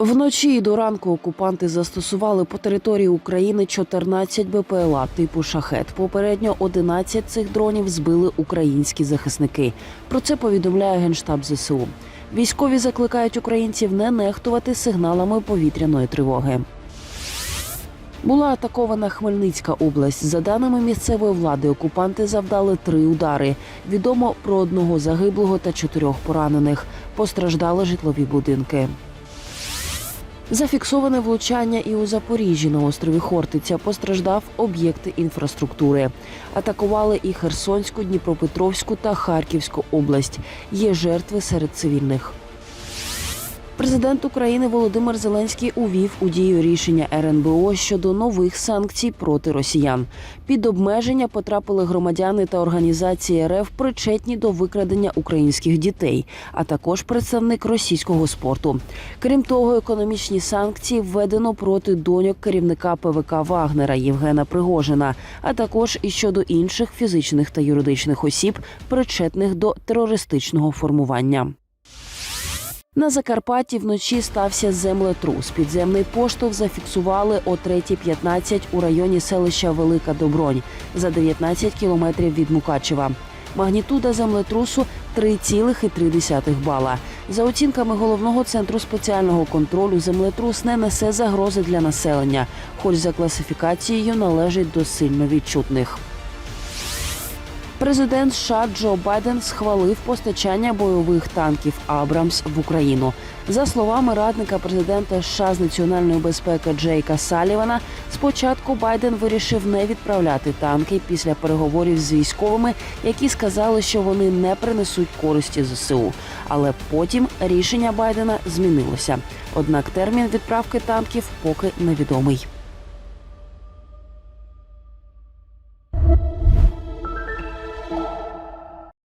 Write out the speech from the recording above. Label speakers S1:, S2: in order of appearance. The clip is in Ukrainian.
S1: Вночі і до ранку окупанти застосували по території України 14 БПЛА типу шахет. Попередньо 11 цих дронів збили українські захисники. Про це повідомляє генштаб ЗСУ. Військові закликають українців не нехтувати сигналами повітряної тривоги. Була атакована Хмельницька область. За даними місцевої влади, окупанти завдали три удари. Відомо про одного загиблого та чотирьох поранених. Постраждали житлові будинки. Зафіксоване влучання і у Запоріжжі на острові Хортиця постраждав об'єкти інфраструктури. Атакували і Херсонську, Дніпропетровську та Харківську область. Є жертви серед цивільних. Президент України Володимир Зеленський увів у дію рішення РНБО щодо нових санкцій проти росіян. Під обмеження потрапили громадяни та організації РФ, причетні до викрадення українських дітей, а також представник російського спорту. Крім того, економічні санкції введено проти доньок керівника ПВК Вагнера Євгена Пригожина, а також і щодо інших фізичних та юридичних осіб, причетних до терористичного формування. На Закарпатті вночі стався землетрус. Підземний поштовх зафіксували о 3.15 у районі селища Велика Добронь за 19 кілометрів від Мукачева. Магнітуда землетрусу 3,3 бала. За оцінками головного центру спеціального контролю, землетрус не несе загрози для населення, хоч за класифікацією належить до сильно відчутних. Президент США Джо Байден схвалив постачання бойових танків Абрамс в Україну. За словами радника президента США з національної безпеки Джейка Салівана, спочатку Байден вирішив не відправляти танки після переговорів з військовими, які сказали, що вони не принесуть користі ЗСУ. Але потім рішення Байдена змінилося. Однак термін відправки танків поки невідомий.